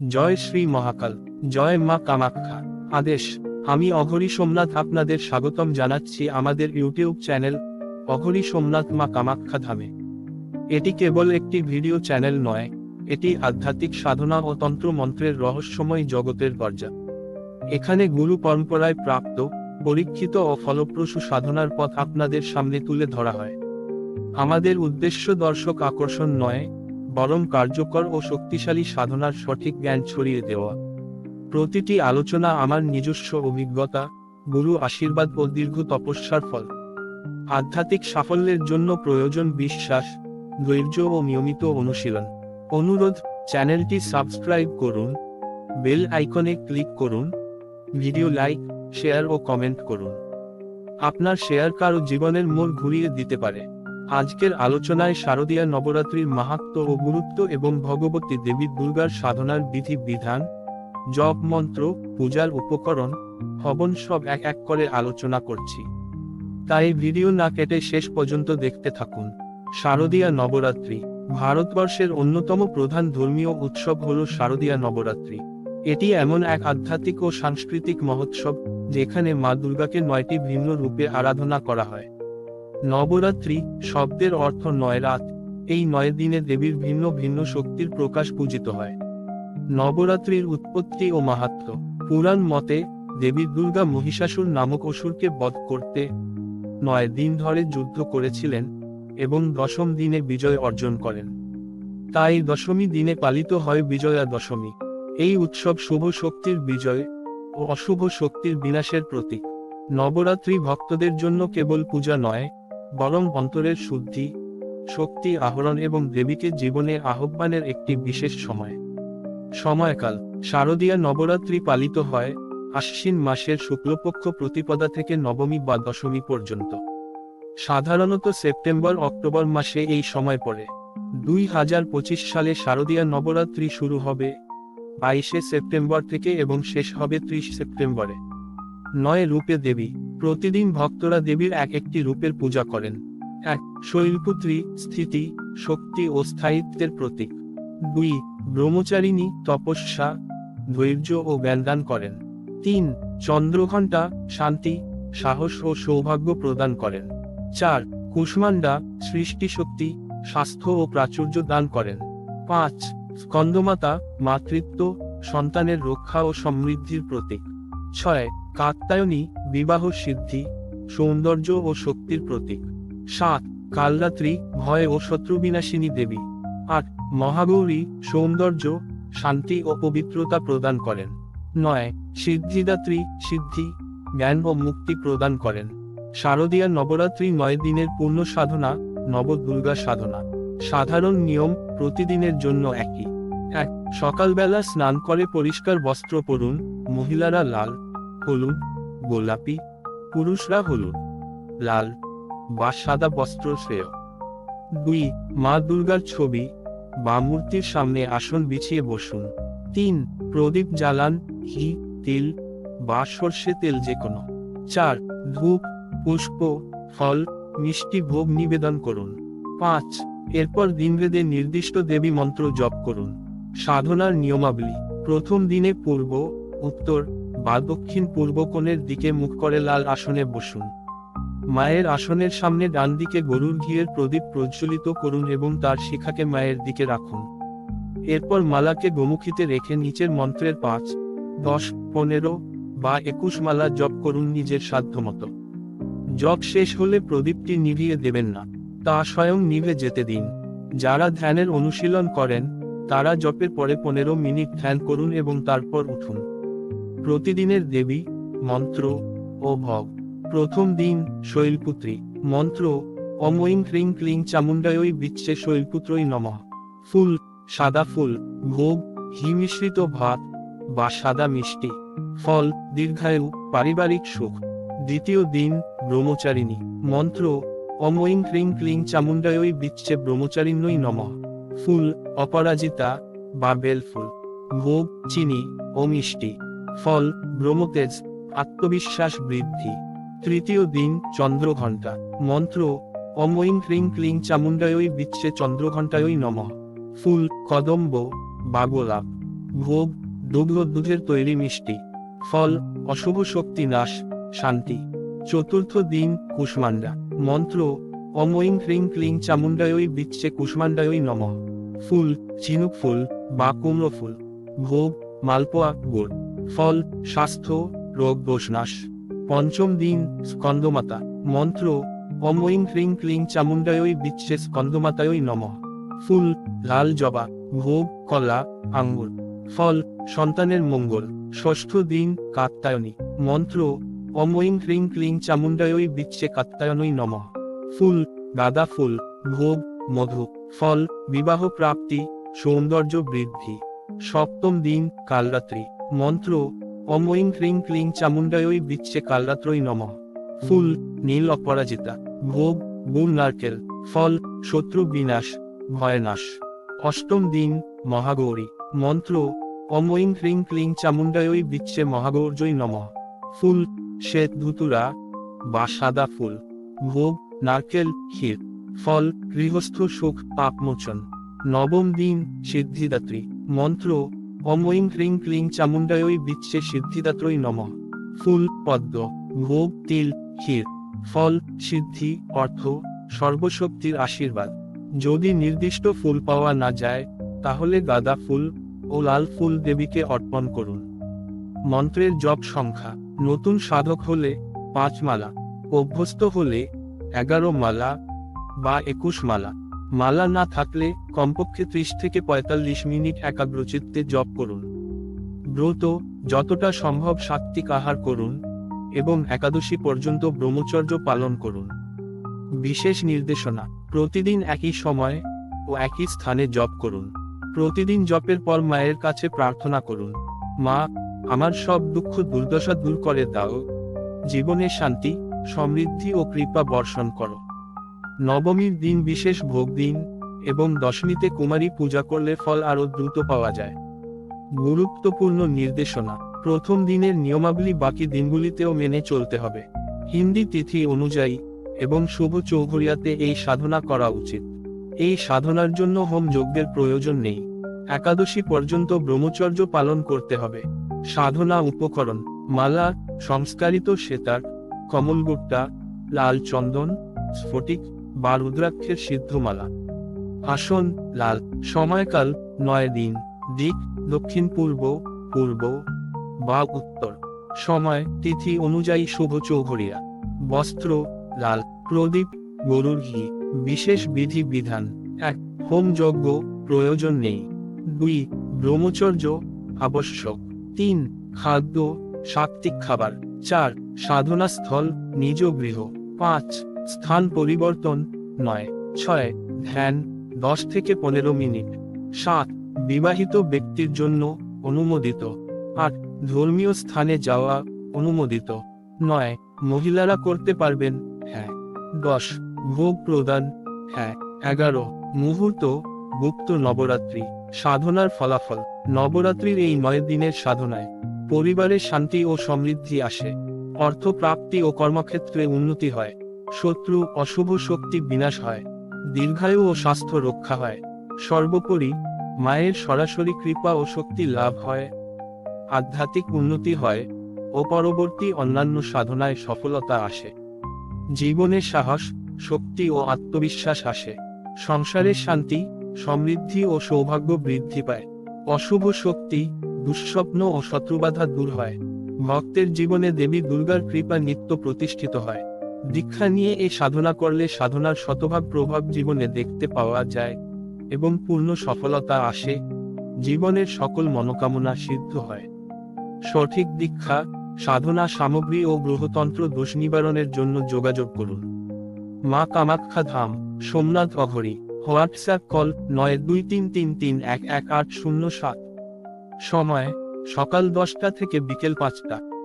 জয় শ্রী মহাকাল, জয় মা কামাখ্যা। আদেশ, আমি অঘরী সোমনাথ আপনাদের স্বাগতম জানাচ্ছি আমাদের ইউটিউব চ্যানেল, অঘরী সোমনাথ মা কামাখ্যা ধামে। এটি কেবল একটি ভিডিও চ্যানেল নয়, এটি আধ্যাত্মিক সাধনা ও তন্ত্র মন্ত্রের রহস্যময় জগতের দরজা। এখানে গুরু পরম্পরায় প্রাপ্ত, পরীক্ষিত ও ফলপ্রসূ সাধনার পথ আপনাদের সামনে তুলে ধরা হয়। আমাদের উদ্দেশ্য দর্শক আকর্ষণ নয় বরং কার্যকর ও শক্তিশালী সাধনার সঠিক জ্ঞান ছড়িয়ে দেওয়া। প্রতিটি আলোচনা আমার নিজস্ব অভিজ্ঞতা, গুরু আশীর্বাদ ও দীর্ঘ তপস্যার ফল। আধ্যাত্মিক সাফল্যের জন্য প্রয়োজন বিশ্বাস, ধৈর্য ও নিয়মিত অনুশীলন। অনুরোধ, চ্যানেলটি সাবস্ক্রাইব করুন। বেল আইকনে ক্লিক করুন। ভিডিও লাইক, শেয়ার ও কমেন্ট করুন। আপনার শেয়ার কারও জীবনের মোড় ঘুরিয়ে দিতে পারে। আজকের আলোচনায় শারদীয়া নবরাত্রির মাহাত্ম ও গুরুত্ব এবং ভগবতী দেবী দুর্গার সাধনার বিধি বিধান, জপ মন্ত্র, পূজার উপকরণ, হবন সব এক এক করে আলোচনা করছি। তাই ভিডিও না কেটে শেষ পর্যন্ত দেখতে থাকুন। শারদীয়া নবরাত্রি, ভারতবর্ষের অন্যতম প্রধান ধর্মীয় উৎসব হল শারদীয়া নবরাত্রি। এটি এমন এক আধ্যাত্মিক ও সাংস্কৃতিক মহোৎসব, যেখানে মা দুর্গাকে নয়টি ভিন্ন রূপে আরাধনা করা হয়। নবরাত্রি, শব্দের অর্থ নয় রাত। এই নয় দিনে দেবীর ভিন্ন ভিন্ন শক্তির প্রকাশ পূজিত হয়। নবরাত্রির উৎপত্তি ও মাহাত্ম। পুরাণ মতে, দেবী দুর্গা মহিষাসুর নামক অসুরকে বধ করতে নয় দিন ধরে যুদ্ধ করেছিলেন এবং দশম দিনে বিজয় অর্জন করেন। তাই দশমী দিনে পালিত হয় বিজয়া দশমী এই উৎসব শুভ শক্তির বিজয় ও অশুভ শক্তির বিনাশের প্রতীক। নবরাত্রি ভক্তদের জন্য কেবল পূজা নয় বরং অন্তরের শুদ্ধি, শক্তি, আহরণ এবং দেবীকে জীবনে আহ্বানের একটি বিশেষ সময়। সময়কাল, শারদীয়া নবরাত্রি পালিত হয়, আশ্বিন মাসের শুক্লপক্ষ প্রতিপদা থেকে নবমী বা দশমী পর্যন্ত। সাধারণত সেপ্টেম্বর, অক্টোবর মাসে এই সময় পড়ে। দুই হাজার পঁচিশ সালে শারদীয়া নবরাত্রি শুরু হবে, বাইশে সেপ্টেম্বর থেকে এবং শেষ হবে ত্রিশ সেপ্টেম্বরে। নয় রূপে দেবী। প্রতিদিন ভক্তরা দেবীর এক একটি রূপের পূজা করেন। এক, শৈলপুত্রী, স্থিতি, শক্তি ও স্থায়িত্বের প্রতীক। দুই, ব্রহ্মচারিণী, তপস্যা, ধৈর্য ও জ্ঞানদান করেন। তিন, চন্দ্রঘণ্টা, শান্তি, সাহস ও সৌভাগ্য প্রদান করেন। চার কুষ্মান্ডা সৃষ্টি শক্তি স্বাস্থ্য ও প্রাচুর্য দান করেন। পাঁচ, স্কন্দমাতা, মাতৃত্ব, সন্তানের রক্ষা ও সমৃদ্ধির প্রতীক। ছয় কাত্তায়নী বিবাহ সিদ্ধি, সৌন্দর্য ও শক্তির প্রতীক। সাত, কালরাত্রি, ভয় ও শত্রুবিনাশিনী দেবী। আট, মহাগৌরী, সৌন্দর্য, শান্তি ও পবিত্রতা প্রদান করেন। নয়, সিদ্ধিদাত্রী, সিদ্ধি, জ্ঞান ও মুক্তি প্রদান করেন। শারদীয়া নবরাত্রি নয় দিনের পূর্ণ সাধনা, নবদুর্গা সাধনা। সাধারণ নিয়ম প্রতিদিনের জন্য একই। এক, সকালবেলা স্নান করে পরিষ্কার বস্ত্র পরুন, মহিলারা লাল হলুদ, গোলাপি, পুরুষরা হলুদ, লাল বা সাদা বস্ত্র শ্রেয়। দুই, মা দুর্গার ছবি বা মূর্তির সামনে আসন বিছিয়ে বসুন। তিন, প্রদীপ জ্বালান, ঘি, তিল বা সর্ষে তেল যে কোনো চার, ধূপ, পুষ্প, ফল, মিষ্টি ভোগ নিবেদন করুন। পাঁচ, এরপর দিনভেদে নির্দিষ্ট দেবী মন্ত্র জপ করুন। সাধনার নিয়মাবলী, প্রথম দিনে পূর্ব, উত্তর বা দক্ষিণ পূর্ব কোণের দিকে মুখ করে লাল আসনে বসুন। মায়ের আসনের সামনে ডান দিকে গরুর ঘিয়ের প্রদীপ প্রজ্বলিত করুন এবং তার শিখাকে মায়ের দিকে রাখুন। এরপর মালাকে গোমুখিতে রেখে নিচের মন্ত্রের পাঁচ, দশ, পনেরো বা একুশ মালা জপ করুন নিজের সাধ্যমতো জপ শেষ হলে প্রদীপটি নিভিয়ে দেবেন না, তা স্বয়ং নিভে যেতে দিন। যারা ধ্যানের অনুশীলন করেন, তারা জপের পরে পনেরো মিনিট ধ্যান করুন এবং তারপর উঠুন। প্রতিদিনের দেবী, মন্ত্র ও ভগ। প্রথম দিন, শৈলপুত্রী, মন্ত্র, অময়িং ক্রিং ক্লিং চামুণ্ডায়ই বিচ্ছে শৈলপুত্রই নমঃ। ফুল, সাদা ফুল, ভোগ, ঘি মিশ্রিত ভাত বা সাদা মিষ্টি। ফল, দীর্ঘায়ু, পারিবারিক সুখ। দ্বিতীয় দিন, ব্রহ্মচারিণী, মন্ত্র, অময়িং ক্রিং ক্লিং চামুণ্ডায়ই বিচ্ছে ব্রহ্মচারিণ্যই নমঃ। ফুল, অপরাজিতা বা বেলফুল ভোগ, চিনি ও মিষ্টি। ফল, ব্রহ্মতেজ, আত্মবিশ্বাস বৃদ্ধি। তৃতীয় দিন, চন্দ্রঘণ্টা। মন্ত্র অময়িং ক্রিং ক্লিং চামুণ্ডায়ই বিচ্ছে চন্দ্রঘণ্টায়ই নমঃ। ফুল, কদম্ব বা গোলাপ ভোগ দুগ্ধ দুধের তৈরি মিষ্টি। ফল, অশুভ শক্তি নাশ, শান্তি। চতুর্থ দিন কুষ্মান্ডা মন্ত্র অময়ীং হ্রিং ক্লিং চামুণ্ডায়ই বিচ্ছে কুষ্মান্ডায়ই নম। ফুল, ঝিনুক ফুল, বা কুমড়ো ফুল। ভোগ, মালপোয়া, গুড়। ফল, স্বাস্থ্য, রোগ দোষনাশ পঞ্চম দিন, স্কন্দমাতা। মন্ত্র অময়ীং হ্রিং ক্লিং চামুণ্ডায়ই বিচ্ছে স্কন্দমাতায়ই নম। ফুল, লাল জবা, ভোগ, কলা, আঙ্গুর। ফল, সন্তানের মঙ্গল। ষষ্ঠ দিন কাত্তায়নী মন্ত্র অময়ীং হ্রিং ক্লিং চামুণ্ডায়ই বিচ্ছে কাত্তায়নই নম। ফুল, গাঁদা ফুল, ভোগ, মধু। ফল, বিবাহ প্রাপ্তি, সৌন্দর্য বৃদ্ধি। সপ্তম দিন, কালরাত্রি। মন্ত্র, অময়ীং হ্রিং ক্লিং চামুণ্ডায়ই বিচ্ছে কালরাত্রই নম। ফুল, নীল অপরাজিতা। ভোগ গুড় নারকেল। ফল, শত্রু বিনাশ, ভয়নাশ। অষ্টম দিন, মহাগৌরী। মন্ত্র, অময়ীং হ্রিং ক্লিং চামুণ্ডায়ই বিচ্ছে মহাগৌর্যই নম। ফুল, শ্বেত ধুতুরা বা সাদা ফুল। ভোগ, নারকেল, ক্ষীর। ফল, গৃহস্থ সুখ পাপমোচন নবম দিন, সিদ্ধিদাত্রী। মন্ত্র অময়ীং হ্রিং ক্লিং চামুণ্ডায়ই বিচ্ছে সিদ্ধিদাত্রই নম। ফুল, পদ্ম, ভোগ, তিল, ক্ষীর। ফল, সিদ্ধি, অর্থ, সর্বশক্তির আশীর্বাদ। যদি নির্দিষ্ট ফুল পাওয়া না যায়, তাহলে গাঁদা ফুল ও লাল ফুল দেবীকে অর্পণ করুন। মন্ত্রের জপ সংখ্যা। নতুন সাধক হলে পাঁচ মালা। অভ্যস্ত হলে এগারো মালা বা একুশ মালা। মালা না থাকলে কমপক্ষে ত্রিশ থেকে পঁয়তাল্লিশ মিনিট একাগ্রচিত্তে জপ করুন। ব্রত, যতটা সম্ভব সাত্বিক আহার করুন এবং একাদশী পর্যন্ত ব্রহ্মচর্য পালন করুন। বিশেষ নির্দেশনা, প্রতিদিন একই সময় ও একই স্থানে জপ করুন। প্রতিদিন জপের পর মায়ের কাছে প্রার্থনা করুন, মা, আমার সব দুঃখ দুর্দশা দূর করে দাও। জীবনে শান্তি, সমৃদ্ধি ও কৃপা বর্ষণ করো। নবমীর দিন বিশেষ ভোগ দিন, এবং দশমীতে কুমারী পূজা করলে ফল আরও দ্রুত পাওয়া যায়। গুরুত্বপূর্ণ নির্দেশনা, প্রথম দিনের নিয়মাবলী বাকি দিনগুলিতেও মেনে চলতে হবে। হিন্দি তিথি অনুযায়ী, এবং শুভ চৌঘরিয়াতে এই সাধনা করা উচিত। এই সাধনার জন্য হোম যজ্ঞের প্রয়োজন নেই। একাদশী পর্যন্ত ব্রহ্মচর্য পালন করতে হবে। সাধনা উপকরণ, মালা, সংস্কারিত সেতার, কমলগুপ্তা, লাল চন্দন, স্ফটিক বা রুদ্রাক্ষের সিদ্ধমালা। আসন, লাল। সময়কাল, নয় দিন। দিক, দক্ষিণ পূর্ব পূর্ব। বা উত্তর। সময়, তিথি অনুযায়ী শুভ চৌঘরিয়া বস্ত্র, লাল। প্রদীপ, গরুর ঘি। বিশেষ বিধি বিধান। এক, হোম যজ্ঞ, প্রয়োজন নেই। দুই, ব্রহ্মচর্য, আবশ্যক। তিন, খাদ্য সাত্বিক খাবার। চার, সাধনাস্থল, নিজ গৃহ। পাঁচ স্থান পরিবর্তন নয়, ছয়, ধ্যান, দশ থেকে পনেরো মিনিট। সাত, বিবাহিত ব্যক্তির জন্য অনুমোদিত। আট, ধর্মীয় স্থানে যাওয়া অনুমোদিত। নয়, মহিলারা করতে পারবেন হ্যাঁ। দশ, ভোগ প্রদান হ্যাঁ। এগারো, মুহূর্ত, গুপ্ত নবরাত্রি, সাধনার ফলাফল। নবরাত্রির এই নয় দিনের সাধনায় পরিবারে শান্তি ও সমৃদ্ধি আসে। অর্থ প্রাপ্তি ও কর্মক্ষেত্রে উন্নতি হয়। শত্রু অশুভ শক্তি বিনাশ হয়, দীর্ঘায়ু ও স্বাস্থ্য রক্ষা হয়। সর্বোপরি, মায়ের সরাসরি কৃপা ও শক্তি লাভ হয়। আধ্যাত্মিক উন্নতি হয় ও পরবর্তী অন্যান্য সাধনায় সফলতা আসে। জীবনে সাহস, শক্তি ও আত্মবিশ্বাস আসে। সংসারের শান্তি, সমৃদ্ধি ও সৌভাগ্য বৃদ্ধি পায়। অশুভ শক্তি, দুঃস্বপ্ন ও শত্রুবাধা দূর হয়। ভক্তের জীবনে দেবী দুর্গার কৃপা নিত্য প্রতিষ্ঠিত হয়। দীক্ষা নিয়ে এই সাধনা করলে সাধনার শতভাগ প্রভাব জীবনে দেখতে পাওয়া যায় এবং পূর্ণ সফলতা আসে। জীবনের সকল মনোকামনা সিদ্ধ হয়। সঠিক দীক্ষা, সাধনা সামগ্রী ও গ্রহতন্ত্র দোষ নিবারণের জন্য যোগাযোগ করুন। মা কামাখ্যা ধাম, সোমনাথ অঘরি, হোয়াটসঅ্যাপ কল নয় দুই তিন তিন তিন এক এক আট শূন্য সাত। সময়, সকাল দশটা থেকে বিকেল পাঁচটা।